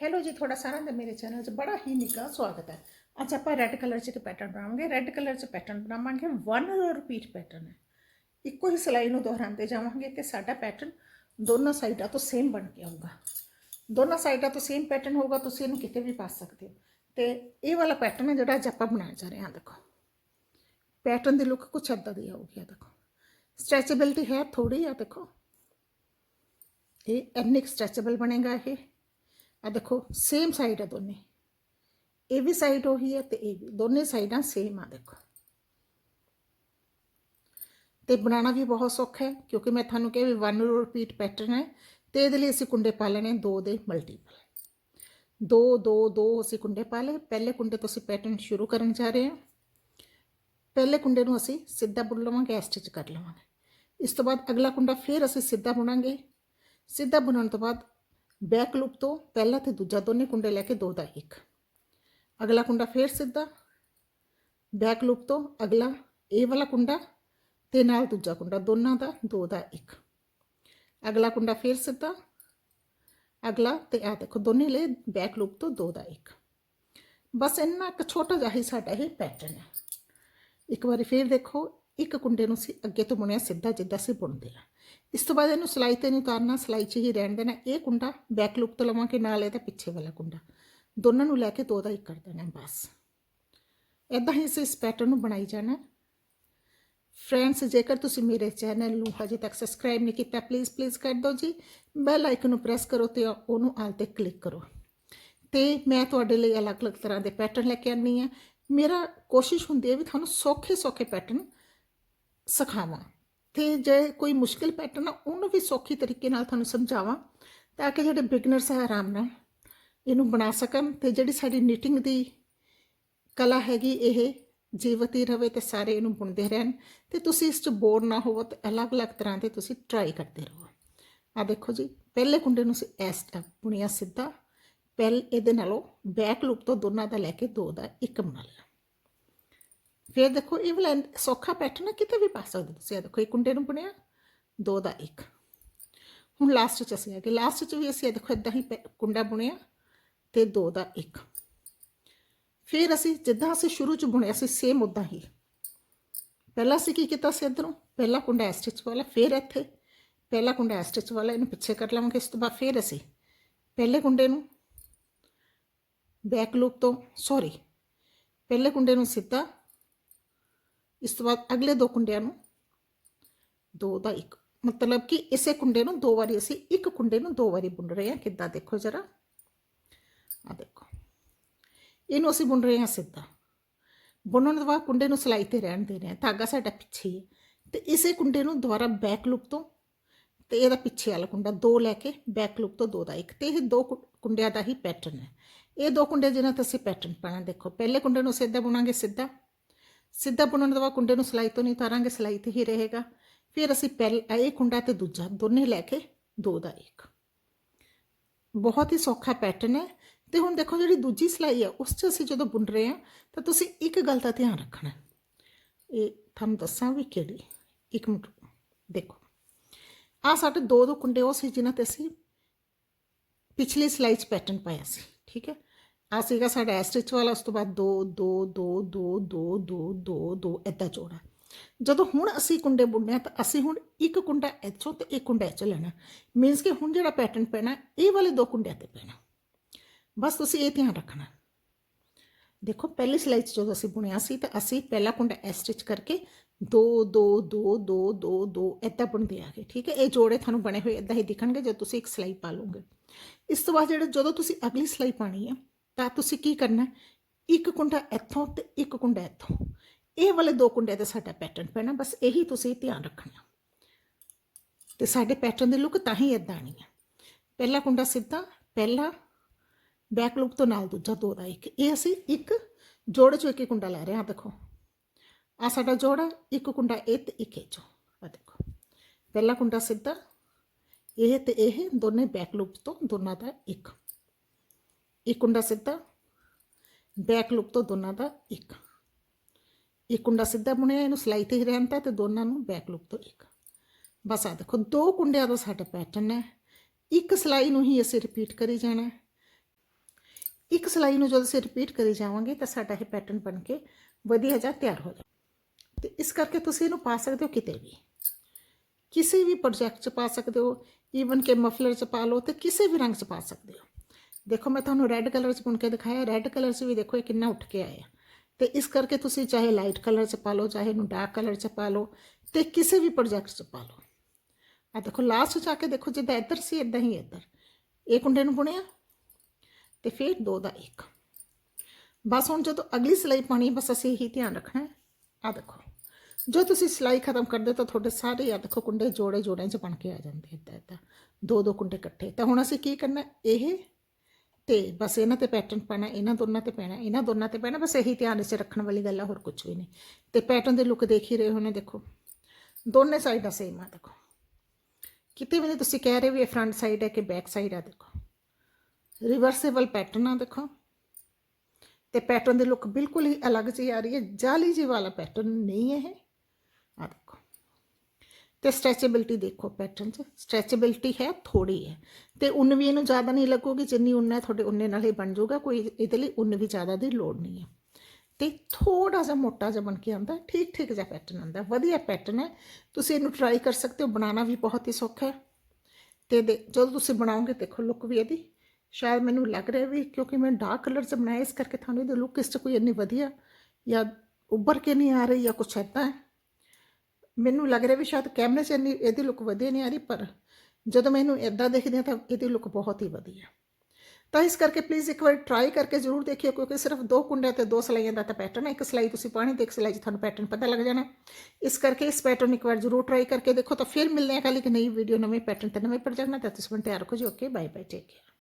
Hello ਜੀ ਤੁਹਾਡਾ ਸਾਰਿਆਂ ਦਾ ਮੇਰੇ ਚੈਨਲ 'ਚ ਬੜਾ ਹੀ ਨਿੱਘਾ ਸਵਾਗਤ ਹੈ ਅੱਜ ਆਪਾਂ ਰੈੱਡ ਕਲਰ 'ਚ ਇੱਕ ਪੈਟਰਨ ਬਣਾਵਾਂਗੇ ਰੈੱਡ ਕਲਰ 'ਚ ਪੈਟਰਨ ਬਣਾਵਾਂਗੇ ਵਨ ਰਿਪੀਟ ਪੈਟਰਨ ਹੈ ਇੱਕੋ ਹੀ ਸਿਲਾਈ ਨੂੰ ਦੁਹਰਾਉਂਦੇ ਜਾਵਾਂਗੇ ਤੇ ਸਾਡਾ ਪੈਟਰਨ ਦੋਨੋਂ ਸਾਈਡਾਂ ਤੋਂ ਸੇਮ ਬਣ ਕੇ ਆਊਗਾ ਦੋਨੋਂ ਸਾਈਡਾਂ ਤੋਂ ਸੇਮ ਪੈਟਰਨ ਹੋਊਗਾ ਤੁਸੀਂ ਇਹਨੂੰ ਕਿਤੇ ਵੀ ਪਾ ਸਕਦੇ ਹੋ ਤੇ ਇਹ ਵਾਲਾ ਪੈਟਰਨ ਹੈ ਜਿਹੜਾ ਅੱਜ ਆਪਾਂ ਬਣਾਉਣ ਜਾ ਰਹੇ ਹਾਂ ਦੇਖੋ ਪੈਟਰਨ ਦੀ ਲੁੱਕ ਕੁਛ ਏਦਾਂ ਦੀ ਆਊਗੀ ਆ ਦੇਖੋ ਸਟ੍ਰੈਚੇਬਿਲਟੀ ਹੈ ਥੋੜੀ ਆ ਦੇਖੋ ਇਹ ਇੰਨੀ ਸਟ੍ਰੈਚੇਬਲ ਬਣੇਗਾ ਇਹ ਆ ਦੇਖੋ ਸੇਮ ਸਾਈਡ ਹੈ ਦੋਨੇ ਇਹ ਵੀ ਸਾਈਡ ਉਹੀ ਹੈ ਤੇ ਇਹ ਵੀ ਦੋਨੇ ਸਾਈਡਾਂ ਸੇਮ ਆ ਦੇਖੋ ਤੇ ਬਣਾਉਣਾ ਵੀ ਬਹੁਤ ਸੌਖਾ ਹੈ ਕਿਉਂਕਿ ਮੈਂ ਤੁਹਾਨੂੰ ਕਿਹਾ ਵੀ ਵਨ ਰਿਪੀਟ ਪੈਟਰਨ ਹੈ ਤੇ ਇਹਦੇ ਲਈ ਅਸੀਂ ਕੁੰਡੇ ਪਾ ਲੈਣੇ ਦੋ ਦੇ ਮਲਟੀਪਲ ਦੋ ਦੋ ਦੋ ਅਸੀਂ ਕੁੰਡੇ ਪਾ ਲਏ ਪਹਿਲੇ ਕੁੰਡੇ ਤੋਂ ਅਸੀਂ ਪੈਟਰਨ ਸ਼ੁਰੂ ਕਰਨ ਜਾ ਰਹੇ ਹਾਂ ਪਹਿਲੇ ਕੁੰਡੇ ਨੂੰ ਅਸੀਂ ਸਿੱਧਾ ਬੁਣ ਲਵਾਂਗੇ ਸਟਿਚ ਕਰ ਲਵਾਂਗੇ ਇਸ ਤੋਂ ਬਾਅਦ ਅਗਲਾ ਕੁੰਡਾ ਫਿਰ ਅਸੀਂ ਸਿੱਧਾ ਬੁਣਾਂਗੇ ਸਿੱਧਾ ਬੁਣਨ ਤੋਂ ਬਾਅਦ ਬੈਕ ਲੂਪ ਤੋਂ ਪਹਿਲਾ ਤੇ ਦੂਜਾ ਦੋਨੇ ਕੁੰਡੇ ਲੈ ਕੇ ਦੋ ਦਾ ਇੱਕ। ਅਗਲਾ ਕੁੰਡਾ ਫਿਰ ਸਿੱਧਾ, ਬੈਕ ਲੂਪ ਤੋਂ ਅਗਲਾ ਇਹ ਵਾਲਾ ਕੁੰਡਾ ਤੇ ਨਾਲ ਦੂਜਾ ਕੁੰਡਾ ਦੋਨਾਂ ਦਾ ਦੋ ਦਾ ਇੱਕ। ਅਗਲਾ ਕੁੰਡਾ ਫਿਰ ਸਿੱਧਾ, ਅਗਲਾ ਤੇ ਆ ਦੇਖੋ ਦੋਨੇ ਲਈ ਬੈਕ ਲੂਪ ਤੋਂ ਦੋ ਦਾ ਇੱਕ। ਬਸ ਇੰਨਾ ਇੱਕ ਛੋਟਾ ਜਿਹਾ ਹੀ ਸਾਡਾ ਇਹ ਪੈਟਰਨ ਹੈ ਇੱਕ ਵਾਰੀ ਫੇਰ ਦੇਖੋ, ਇੱਕ ਕੁੰਡੇ ਨੂੰ ਸੀ ਅੱਗੇ ਤੋਂ ਬੁਣਿਆ ਸਿੱਧਾ ਜਿੱਦਾਂ ਅਸੀਂ ਬੁਣਦੇ ਆ। ਇਸ ਤੋਂ ਬਾਅਦ ਇਹਨੂੰ ਸਲਾਈ ਤੇ ਨਹੀਂ ਉਤਾਰਨਾ, ਸਲਾਈ 'ਚ ਹੀ ਰਹਿਣ ਦੇਣਾ। ਇਹ ਕੁੰਡਾ ਬੈਕ ਲੂਪ ਤੋਂ ਲਵਾਂਗੇ, ਨਾਲ ਇਹਦਾ ਪਿੱਛੇ ਵਾਲਾ ਕੁੰਡਾ। ਦੋਨਾਂ ਨੂੰ ਲੈ ਕੇ ਦੋ ਦਾ ਇੱਕ ਕਰ ਦੇਣਾ, ਬਸ। ਇਦਾਂ ਹੀ ਅਸੀਂ ਇਸ ਪੈਟਰਨ ਨੂੰ ਬਣਾਈ ਜਾਣਾ। ਫਰੈਂਡਸ ਜੇਕਰ ਤੁਸੀਂ ਮੇਰੇ ਚੈਨਲ ਨੂੰ ਹਜੇ ਤੱਕ ਸਬਸਕ੍ਰਾਈਬ ਨਹੀਂ ਕੀਤਾ ਪਲੀਜ਼ ਪਲੀਜ਼ ਕਰ ਦਿਓ ਜੀ। ਬੈਲ ਆਈਕਨ ਨੂੰ ਪ੍ਰੈਸ ਕਰੋ ਤੇ ਉਹਨੂੰ ਆਲ ਤੇ ਕਲਿੱਕ ਕਰੋ। ਤੇ ਮੈਂ ਤੁਹਾਡੇ ਲਈ ਅਲੱਗ-ਅਲੱਗ ਤਰ੍ਹਾਂ ਦੇ ਪੈਟਰਨ ਲੈ ਕੇ ਆਨੀ ਆ ਮੇਰਾ ਕੋਸ਼ਿਸ਼ ਹੁੰਦੀ ਹੈ ਵੀ ਤੁਹਾਨੂੰ ਸੌਖੇ ਸੌਖੇ ਪੈਟਰਨ ਸਿਖਾਵਾਂ। ਤੇ ਜੇ ਕੋਈ ਮੁਸ਼ਕਿਲ ਪੈਟਰਨ ਆ ਉਹਨੂੰ ਵੀ ਸੌਖੀ ਤਰੀਕੇ ਨਾਲ ਤੁਹਾਨੂੰ ਸਮਝਾਵਾਂ, ਤਾਂ ਕਿ ਜਿਹੜੇ ਬਿਗਨਰਸ ਹੈ ਆਰਾਮ ਨਾਲ ਇਹਨੂੰ ਬਣਾ ਸਕਣ ਤੇ ਜਿਹੜੀ ਸਾਡੀ ਨੀਟਿੰਗ ਦੀ ਕਲਾ ਹੈਗੀ ਇਹ ਜੀਵਤੀ ਰਵੇ ਤੇ ਸਾਰੇ ਇਹਨੂੰ ਬੁਣਦੇ ਰਹਿਣ ਤੇ ਤੁਸੀਂ ਇਸ 'ਚ ਬੋਰ ਨਾ ਹੋਵੋ ਤੇ ਅਲੱਗ-ਅਲੱਗ ਤਰ੍ਹਾਂ ਦੇ ਤੁਸੀਂ ਟਰਾਈ ਕਰਦੇ ਰਹੋ। ਆ ਦੇਖੋ ਜੀ, ਪਹਿਲੇ ਕੁੰਡੇ ਨੂੰ ਅਸੀਂ ਇਸ ਤਰ੍ਹਾਂ ਬੁਣਿਆ ਸਿੱਧਾ, ਪਹਿਲ ਇਹਦੇ ਨਾਲੋਂ ਬੈਕ ਲੂਪ ਤੋਂ ਦੋਨਾਂ ਦਾ ਲੈ ਕੇ ਦੋ ਦਾ ਇੱਕ ਬਣਾ ਲਿਆ ਫਿਰ ਦੇਖੋ ਇਹ ਵਾਲਾ ਸੌਖਾ ਪੈਟਰਨ ਹੈ ਕਿਤੇ ਵੀ ਪਾ ਸਕਦੇ ਤੁਸੀਂ। ਇਹ ਦੇਖੋ ਇਹ ਕੁੰਡੇ ਨੂੰ ਬੁਣਿਆ, ਦੋ ਦਾ ਇੱਕ। ਹੁਣ ਲਾਸਟ ਚ ਅਸੀਂ ਆ ਗਏ। ਲਾਸਟ ਚ ਵੀ ਅਸੀਂ ਇਹ ਦੇਖੋ ਇਦਾਂ ਹੀ ਪੈ- ਕੁੰਡਾ ਬੁਣਿਆ ਤੇ ਦੋ ਦਾ ਇੱਕ। ਫਿਰ ਅਸੀਂ ਜਿੱਦਾਂ ਅਸੀਂ ਸ਼ੁਰੂ ਚ ਬੁਣਿਆ ਸੀ ਸੇਮ ਉਦਾਂ ਹੀ। ਪਹਿਲਾਂ ਅਸੀਂ ਕੀ ਕੀਤਾ ਸੀ ਇਧਰੋਂ? ਪਹਿਲਾ ਕੁੰਡਾ ਸਟਿਚ ਵਾਲਾ, ਫਿਰ ਇੱਥੇ। ਪਹਿਲਾ ਕੁੰਡਾ ਸਟਿਚ ਵਾਲਾ, ਇਹਨੂੰ ਪਿੱਛੇ ਕਰ ਲਵਾਂਗੇ, ਇਸ ਤੋਂ ਬਾਅਦ ਫਿਰ ਅਸੀਂ ਪਹਿਲੇ ਕੁੰਡੇ ਨੂੰ ਬੈਕ ਲੂਪ ਤੋਂ ਸੌਰੀ ਪਹਿਲੇ ਕੁੰਡੇ ਨੂੰ ਸਿੱਧਾ ਇਸ ਤੋਂ ਬਾਅਦ ਅਗਲੇ ਦੋ ਕੁੰਡਿਆਂ ਨੂੰ ਦੋ ਦਾ ਇੱਕ। ਮਤਲਬ ਕਿ ਇਸੇ ਕੁੰਡੇ ਨੂੰ ਦੋ ਵਾਰੀ ਅਸੀਂ ਇੱਕ ਕੁੰਡੇ ਨੂੰ ਦੋ ਵਾਰੀ ਬੁਣ ਰਹੇ ਹਾਂ। ਕਿੱਦਾਂ ਦੇਖੋ ਜਰਾ। ਆ ਦੇਖੋ। ਇਹਨੂੰ ਅਸੀਂ ਬੁਣ ਰਹੇ ਹਾਂ ਸਿੱਧਾ। ਬੁਣਨ ਤੋਂ ਬਾਅਦ ਕੁੰਡੇ ਨੂੰ ਸਲਾਈ ਤੇ ਰਹਿਣ ਦੇ ਰਹੇ ਹਾਂ। ਧਾਗਾ ਸਾਡਾ ਪਿੱਛੇ ਹੀ ਹੈ। ਤੇ ਇਸੇ ਕੁੰਡੇ ਨੂੰ ਦੁਬਾਰਾ ਬੈਕ ਲੂਪ ਤੋਂ ਤੇ ਇਹਦਾ ਪਿੱਛੇ ਵਾਲਾ ਕੁੰਡਾ ਦੋ ਲੈ ਕੇ ਬੈਕ ਲੂਪ ਤੋਂ ਦੋ ਦਾ ਇੱਕ। ਤੇ ਇਹ ਦੋ ਕੁ- ਕੁੰਡਿਆਂ ਦਾ ਹੀ ਪੈਟਰਨ ਹੈ। ਇਹ ਦੋ ਕੁੰਡੇ ਜਿਹਨਾਂ ਤੇ ਅਸੀਂ ਪੈਟਰਨ ਪਾਣਾ ਦੇਖੋ, ਪਹਿਲੇ ਕੁੰਡੇ ਨੂੰ ਸਿੱਧਾ ਬੁਣਾਂਗੇ ਸਿੱਧਾ। ਸਿੱਧਾ ਬੁਣਨ ਤੋਂ ਬਾਅਦ ਕੁੰਡੇ ਨੂੰ ਸਲਾਈ ਤੋਂ ਨਹੀਂ ਉਤਾਰਾਂਗੇ, ਸਲਾਈ ਤੇ ਹੀ ਰਹੇਗਾ। ਫਿਰ ਅਸੀਂ ਪਹਿਲ, ਇਹ ਕੁੰਡਾ ਤੇ ਦੂਜਾ, ਦੋਨੇ ਲੈ ਕੇ ਦੋ ਦਾ ਇੱਕ। ਬਹੁਤ ਹੀ ਸੌਖਾ ਪੈਟਰਨ ਹੈ। ਤੇ ਹੁਣ ਦੇਖੋ ਜਿਹੜੀ ਦੂਜੀ ਸਲਾਈ ਹੈ ਉਸ 'ਚ ਅਸੀਂ ਜਦੋਂ ਬੁਣ ਰਹੇ ਹਾਂ, ਤਾਂ ਤੁਸੀਂ ਇੱਕ ਗੱਲ ਦਾ ਧਿਆਨ ਰੱਖਣਾ। ਇਹ ਤੁਹਾਨੂੰ ਦੱਸਾਂ ਵੀ ਕਿਹੜੀ। ਇੱਕ ਮਿੰਟ, ਦੇਖੋ। ਆ ਸਾਡੇ ਦੋ ਦੋ ਕੁੰਡੇ ਉਹ ਸੀ ਜਿਨ੍ਹਾਂ ਤੇ ਅਸੀਂ ਪਿਛਲੀ ਸਲਾਈ 'ਚ ਪੈਟਰਨ ਪਾਇਆ ਸੀ, ਠੀਕ ਹੈ? ਆ ਸੀਗਾ ਸਾਡਾ ਸਟਿਚ ਵਾਲਾ ਉਸ ਤੋਂ ਬਾਅਦ 2 2 2 2 2 2 2 2 ਇਦਾਂ ਜੋੜਾ ਜਦੋਂ ਹੁਣ ਅਸੀਂ ਕੁੰਡੇ ਬੁਣਨੇ ਆ ਤਾਂ ਅਸੀਂ ਹੁਣ ਇੱਕ ਕੁੰਡਾ ਇੱਥੋਂ ਤੇ ਇੱਕ ਕੁੰਡਾ ਇੱਥੋਂ ਲੈਣਾ ਮੀਨਸ ਕਿ ਹੁਣ ਜਿਹੜਾ ਪੈਟਰਨ ਪੈਣਾ ਇਹ ਵਾਲੇ ਦੋ ਕੁੰਡਿਆਂ ਤੇ ਪੈਣਾ ਬਸ ਤੁਸੀਂ ਇਹ ਧਿਆਨ ਰੱਖਣਾ ਦੇਖੋ ਪਹਿਲੀ ਸਿਲਾਈ 'ਚ ਜਦੋਂ ਅਸੀਂ ਬੁਣਿਆ ਸੀ ਤਾਂ ਅਸੀਂ ਪਹਿਲਾ ਕੁੰਡਾ ਐ ਸਟਿਚ ਕਰਕੇ 2 2 2 2 2 2 ਇੱਦਾਂ ਬੁਣਦੇ ਆਗੇ ਠੀਕ ਹੈ ਇਹ ਜੋੜੇ ਤੁਹਾਨੂੰ ਬਣੇ ਹੋਏ ਇੱਦਾਂ ਹੀ ਦਿਖਣਗੇ ਜਦੋਂ ਤੁਸੀਂ ਇੱਕ ਸਿਲਾਈ ਪਾ ਲਓਗੇ ਇਸ ਤੋਂ ਬਾਅਦ ਜਿਹੜਾ ਜਦੋਂ ਤੁਸੀਂ ਅਗਲੀ ਸਿਲਾਈ ਪਾਣੀ ਹੈ ਤਾਂ ਤੁਸੀਂ ਕੀ ਕਰਨਾ? ਇੱਕ ਕੁੰਡਾ ਇੱਥੋਂ ਤੇ ਇੱਕ ਕੁੰਡਾ ਇੱਥੋਂ। ਇਹ ਵਾਲੇ ਦੋ ਕੁੰਡੇ ਤੇ ਸਾਡਾ ਪੈਟਰਨ ਪੈਣਾ, ਬਸ ਇਹੀ ਤੁਸੀਂ ਧਿਆਨ ਰੱਖਣਾ। ਤੇ ਸਾਡੇ ਪੈਟਰਨ ਦੀ ਲੁੱਕ ਤਾਂ ਹੀ ਇਦਾਂ ਆਣੀ ਹੈ ਪਹਿਲਾ ਕੁੰਡਾ ਸਿੱਧਾ, ਪਹਿਲਾ ਬੈਕ ਲੂਪ ਤੋਂ ਨਾਲ ਦੂਜਾ ਦੋ ਦਾ ਇੱਕ। ਇਹ ਅਸੀਂ ਇੱਕ ਜੋੜੇ ਚੋਂ ਇੱਕ ਕੁੰਡਾ ਲੈ ਰਹੇ ਹਾਂ ਦੇਖੋ। ਆ ਸਾਡਾ ਜੋੜਾ, ਇੱਕ ਕੁੰਡਾ ਇਹ ਤੇ ਇੱਕ ਇਹ ਚੋਂ। ਆ ਦੇਖੋ। ਪਹਿਲਾ ਕੁੰਡਾ ਸਿੱਧਾ, ਇਹ ਤੇ ਇਹ, ਦੋਨੇ ਬੈਕ ਲੂਪ ਤੋਂ ਦੋਨਾਂ ਦਾ ਇੱਕ। ਇੱਕ ਕੁੰਡਾ ਸਿੱਧਾ, ਬੈਕ ਲੂਪ ਤੋਂ ਦੋਨਾਂ ਦਾ ਇੱਕ। ਇੱਕ ਕੁੰਡਾ ਸਿੱਧਾ ਬੁਣਿਆ, ਇਹਨੂੰ ਸਲਾਈ ਤੇ ਹੀ ਰਹਿੰਦਾ ਤੇ ਦੋਨਾਂ ਨੂੰ ਬੈਕ ਲੂਪ ਤੋਂ ਇੱਕ। ਬਸ ਆ ਦੇਖੋ, ਦੋ ਕੁੰਡਿਆਂ ਦਾ ਸਾਡਾ ਪੈਟਰਨ ਹੈ। ਇੱਕ ਸਲਾਈ ਨੂੰ ਹੀ ਅਸੀਂ ਰਿਪੀਟ ਕਰੀ ਜਾਣਾ ਇੱਕ ਸਿਲਾਈ ਨੂੰ ਜਦੋਂ ਅਸੀਂ ਰਿਪੀਟ ਕਰੀ ਜਾਵਾਂਗੇ ਤਾਂ ਸਾਡਾ ਇਹ ਪੈਟਰਨ ਬਣ ਕੇ ਵਧੀਆ ਜਿਹਾ ਤਿਆਰ ਹੋ ਜਾਵੇ ਤੇ ਇਸ ਕਰਕੇ ਤੁਸੀਂ ਇਹਨੂੰ ਪਾ ਸਕਦੇ ਹੋ ਕਿਤੇ ਵੀ। ਕਿਸੇ ਵੀ ਪ੍ਰੋਜੈਕਟ 'ਚ ਪਾ ਸਕਦੇ ਹੋ ਈਵਨ ਕਿ ਮਫਲਰ 'ਚ ਪਾ ਲਓ ਤੇ ਕਿਸੇ ਵੀ ਰੰਗ 'ਚ ਪਾ ਸਕਦੇ ਹੋ। ਦੇਖੋ, ਮੈਂ ਤੁਹਾਨੂੰ ਰੈੱਡ ਕਲਰ 'ਚ ਬੁਣ ਕੇ ਦਿਖਾਇਆ। ਰੈੱਡ ਕਲਰ 'ਚ ਵੀ ਦੇਖੋ, ਇਹ ਕਿੰਨਾ ਉੱਠ ਕੇ ਆਇਆ ਤੇ ਇਸ ਕਰਕੇ ਤੁਸੀਂ ਚਾਹੇ ਲਾਈਟ ਕਲਰ 'ਚ ਪਾ ਲਓ, ਚਾਹੇ ਇਹਨੂੰ ਡਾਰਕ ਕਲਰ 'ਚ ਪਾ ਲਓ, ਤੇ ਕਿਸੇ ਵੀ ਪ੍ਰੋਜੈਕਟ 'ਚ ਪਾ ਲਓ। ਆ ਦੇਖੋ ਲਾਸਟ 'ਚ ਆ ਕੇ ਦੇਖੋ, ਜਿੱਦਾਂ ਇੱਧਰ ਸੀ, ਇਦਾਂ ਹੀ ਇੱਧਰ। ਇਹ ਕੁੰਡੇ ਨੂੰ ਬੁਣਿਆ, ਤੇ ਫਿਰ ਦੋ ਦਾ ਇੱਕ। ਬਸ ਹੁਣ ਜਦੋਂ ਅਗਲੀ ਸਿਲਾਈ ਪਾਣੀ ਬਸ ਅਸੀਂ ਇਹੀ ਧਿਆਨ ਰੱਖਣਾ ਹੈ। ਆ ਦੇਖੋ, ਜੋ ਤੁਸੀਂ ਸਿਲਾਈ ਖਤਮ ਕਰਦੇ ਤਾਂ ਤੁਹਾਡੇ ਸਾਰੇ, ਆ ਦੇਖੋ, ਕੁੰਡੇ ਜੋੜੇ ਜੋੜਿਆਂ 'ਚ ਬਣ ਕੇ ਆ ਜਾਂਦੇ ਇੱਦਾਂ ਇੱਦਾਂ ਦੋ ਦੋ ਕੁੰਡੇ ਇਕੱਠੇ। ਤਾਂ ਹੁਣ ਅਸੀਂ ਕੀ ਕਰਨਾ ਇਹ ਤੇ ਬਸ ਇਹਨਾਂ ਤੇ ਪੈਟਰਨ ਪਾਣਾ, ਇਹਨਾਂ ਦੋਨਾਂ ਤੇ ਪੈਣਾ, ਇਹਨਾਂ ਦੋਨਾਂ ਤੇ ਪੈਣਾ, ਬਸ ਇਹੀ ਧਿਆਨ ਵਿੱਚ ਰੱਖਣ ਵਾਲੀ ਗੱਲ ਆ, ਹੋਰ ਕੁਝ ਵੀ ਨਹੀਂ। ਤੇ ਪੈਟਰਨ ਦੇ ਲੁੱਕ ਦੇਖ ਹੀ ਰਹੇ ਹੋਣੇ, ਦੇਖੋ। ਦੋਨੇ ਸਾਈਡਾਂ ਸੇਮ ਆ, ਦੇਖੋ। ਕਿਤੇ ਵੀ ਨਹੀਂ ਤੁਸੀਂ ਕਹਿ ਰਹੇ ਵੀ ਇਹ ਫਰੰਟ ਸਾਈਡ ਹੈ ਕਿ ਬੈਕ ਸਾਈਡ ਆ, ਦੇਖੋ। ਰਿਵਰਸੇਬਲ ਪੈਟਰਨ ਆ, ਦੇਖੋ। ਤੇ ਪੈਟਰਨ ਦੀ ਲੁੱਕ ਬਿਲਕੁਲ ਹੀ ਅਲੱਗ ਜਿਹੀ ਆ ਰਹੀ ਹੈ, ਜਾਲੀ ਜੀ ਵਾਲਾ ਪੈਟਰਨ ਨਹੀਂ ਹੈ ਇਹ। ਤੇ ਸਟ੍ਰੈਚੇਬਿਲਟੀ ਦੇਖੋ ਪੈਟਰਨ 'ਚ। ਸਟ੍ਰੈਚੇਬਿਲਟੀ ਹੈ ਥੋੜੀ ਹੈ। ਤੇ ਉੱਨ ਵੀ ਇਹਨੂੰ ਜ਼ਿਆਦਾ ਨਹੀਂ ਲੱਗੂਗੀ, ਜਿੰਨੀ ਉੱਨ ਹੈ ਤੁਹਾਡੇ ਉੱਨੇ ਨਾਲ ਹੀ ਬਣ ਜਾਊਗਾ, ਕੋਈ ਇਹਦੇ ਲਈ ਉੱਨ ਵੀ ਜ਼ਿਆਦਾ ਦੀ ਲੋੜ ਨਹੀਂ ਹੈ। ਤੇ ਥੋੜਾ ਜਿਹਾ ਮੋਟਾ ਜਿਹਾ ਬਣ ਕੇ ਆਉਂਦਾ ਠੀਕ ਠੀਕ ਜਿਹਾ ਪੈਟਰਨ ਆਉਂਦਾ। ਵਧੀਆ ਪੈਟਰਨ ਹੈ। ਤੁਸੀਂ ਇਹਨੂੰ ਟਰਾਈ ਕਰ ਸਕਦੇ ਹੋ, ਬਣਾਉਣਾ ਵੀ ਬਹੁਤ ਹੀ ਸੌਖਾ ਹੈ। ਤੇ ਦੇ- ਜਦੋਂ ਤੁਸੀਂ ਬਣਾਓਗੇ, ਦੇਖੋ ਲੁੱਕ ਵੀ ਇਹਦੀ ਸ਼ਾਇਦ ਮੈਨੂੰ ਲੱਗ ਰਿਹਾ ਵੀ ਕਿਉਂਕਿ ਮੈਂ ਡਾਰਕ ਕਲਰ 'ਚ ਬਣਾਇਆ, ਇਸ ਕਰਕੇ ਤੁਹਾਨੂੰ ਇਹਦੀ ਲੁੱਕ ਇਸ 'ਚ ਕੋਈ ਇੰਨੀ ਵਧੀਆ ਜਾਂ ਉੱਭਰ ਕੇ ਨਹੀਂ ਆ ਰਹੀ ਜਾਂ ਕੁਛ ਇੱਦਾਂ ਹੈ। ਮੈਨੂੰ ਲੱਗ ਰਿਹਾ ਵੀ ਸ਼ਾਇਦ ਕੈਮਰੇ 'ਚ ਇੰਨੀ ਇਹਦੀ ਲੁੱਕ ਵਧੀਆ ਨਹੀਂ ਆ ਰਹੀ, ਪਰ ਜਦੋਂ ਮੈਨੂੰ ਇਦਾਂ ਦੇਖਦੀ ਹਾਂ ਤਾਂ ਇਹਦੀ ਲੁੱਕ ਬਹੁਤ ਹੀ ਵਧੀਆ। ਤਾਂ ਇਸ ਕਰਕੇ ਪਲੀਜ਼ ਇੱਕ ਵਾਰ ਟਰਾਈ ਕਰਕੇ ਜ਼ਰੂਰ ਦੇਖਿਓ, ਕਿਉਂਕਿ ਸਿਰਫ ਦੋ ਕੁੰਡਿਆਂ ਤੇ ਦੋ ਸਲਾਈਆਂ ਦਾ ਤਾਂ ਪੈਟਰਨ ਹੈ। ਇੱਕ ਸਲਾਈ ਤੁਸੀਂ ਪਾਣੀ ਤੇ ਇੱਕ ਸਲਾਈ 'ਚ ਤੁਹਾਨੂੰ ਪੈਟਰਨ ਪਤਾ ਲੱਗ ਜਾਣਾ। ਇਸ ਕਰਕੇ ਇਸ ਪੈਟਰਨ ਇੱਕ ਵਾਰ ਜ਼ਰੂਰ ਟਰਾਈ ਕਰਕੇ ਦੇਖੋ, ਤਾਂ ਫਿਰ ਮਿਲਦੇ ਹਾਂ ਕੱਲ੍ਹ ਇੱਕ ਨਈ ਵੀਡੀਓ ਨਵੇਂ ਪੈਟਰਨ ਤੇ ਨਵੇਂ ਪ੍ਰੋਜੈਕਟ ਨਾਲ। ਤਦ ਤੱਕ ਤਿਆਰ ਰੱਖੋ ਜੀ। Okay bye bye take care